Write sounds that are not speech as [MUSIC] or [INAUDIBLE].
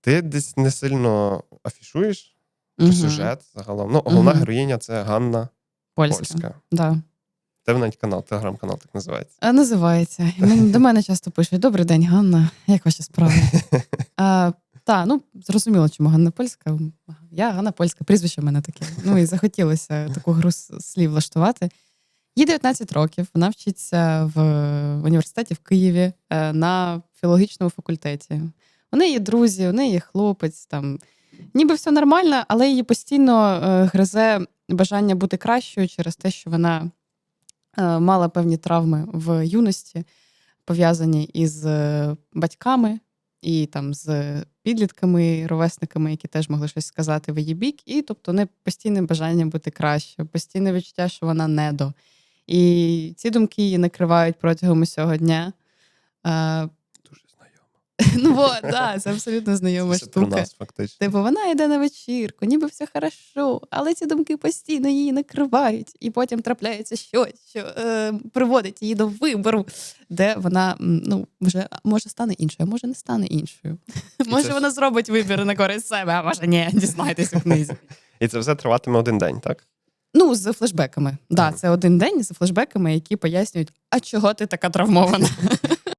Ти десь не сильно афішуєш Мгм. сюжет загалом. Ну, головна Мгм. героїня це Ганна Польська. Польська. Да. Це навіть канал, телеграм-канал так називається. А, Називається. До мене часто пишуть: Добрий день, Ганна. Як ваші справи? [LAUGHS] А, та, ну зрозуміло, чому Ганна Польська. Я Ганна Польська, прізвище в мене таке. Ну і захотілося таку гру слів влаштувати. Їй 19 років. Вона вчиться в університеті в Києві е, на філологічному факультеті. У неї є друзі, у неї є хлопець. Там ніби все нормально, але її постійно е, гризе бажання бути кращою через те, що вона е, мала певні травми в юності, пов'язані із е, батьками і там з підлітками, ровесниками, які теж могли щось сказати в її бік. І тобто не постійне бажання бути кращою, постійне відчуття, що вона недо. І ці думки її накривають протягом усього дня. Е. [LAUGHS] ну, от, да, це абсолютно знайома Це про штука. нас, фактично. Типу, вона йде на вечірку, ніби все хорошо, але ці думки постійно її накривають, і потім трапляється щось, що е, приводить її до вибору, де вона ну, вже може стане іншою, а може не стане іншою. Може, ж- вона зробить вибір на користь себе, а може ні, дізнайтесь у книзі. [LAUGHS] І це все триватиме один день, так? Ну, з флешбеками. Да, це один день з флешбеками, які пояснюють, а чого ти така травмована. [LAUGHS]